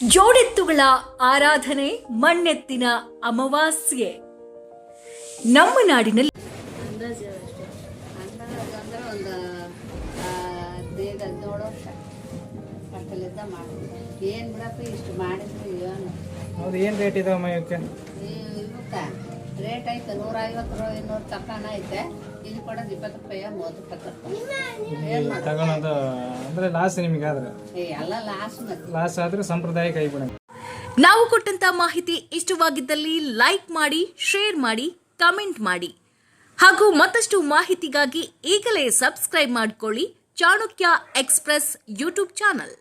ಜೋಡೆತ್ತುಗಳ ಆರಾಧನೆ ಮಣ್ಣೆತ್ತಿನ ಅಮಾವಾಸ್ಯೆ. ನಮ್ಮ ನಾಡಿನಲ್ಲಿ ಮಾಡಿದ್ದೆ ಏನು ಬಿಡಪ್ಪ ಇಷ್ಟು ಮಾಡಿದ್ವಿ ಏನು ಹೌದು ಏನು ರೇಟ್ ಇದಾವಮ್ಮ ಇವಕ್ಕೆ? ಇವಕ್ಕ ರೇಟ್ ಐತೆ ನೂರ ಐವತ್ತು ರೂಪಾಯಿ ಇನ್ನೂರು ತಪ್ಪನ ಐತೆ. ಇಲ್ಲಿ ಕೊಡೋದು ಇಪ್ಪತ್ತು ರೂಪಾಯಿ ಮೂವತ್ತು ಇಪ್ಪತ್ತು ರೂಪಾಯಿ ತಗೊಳೋದು ಅಂದ್ರೆ ಲಾಸ್ ನಿಮಗೆ ಆದ್ರೆ ಎಲ್ಲ ಲಾಸ್ ಲಾಸ್ ಆದ್ರೆ ಸಂಪ್ರದಾಯ ಕೈ ಬಿಡ ನಾವು ಕೊಟ್ಟಂತ ಮಾಹಿತಿ ಇಷ್ಟವಾಗಿದ್ದಲ್ಲಿ ಲೈಕ್ ಮಾಡಿ ಶೇರ್ ಮಾಡಿ ಕಮೆಂಟ್ ಮಾಡಿ. ಹಾಗೂ ಮತ್ತಷ್ಟು ಮಾಹಿತಿಗಾಗಿ ಈಗಲೇ ಸಬ್ಸ್ಕ್ರೈಬ್ ಮಾಡಿಕೊಳ್ಳಿ ಚಾಣಕ್ಯ ಎಕ್ಸ್ಪ್ರೆಸ್ ಯೂಟ್ಯೂಬ್ ಚಾನಲ್.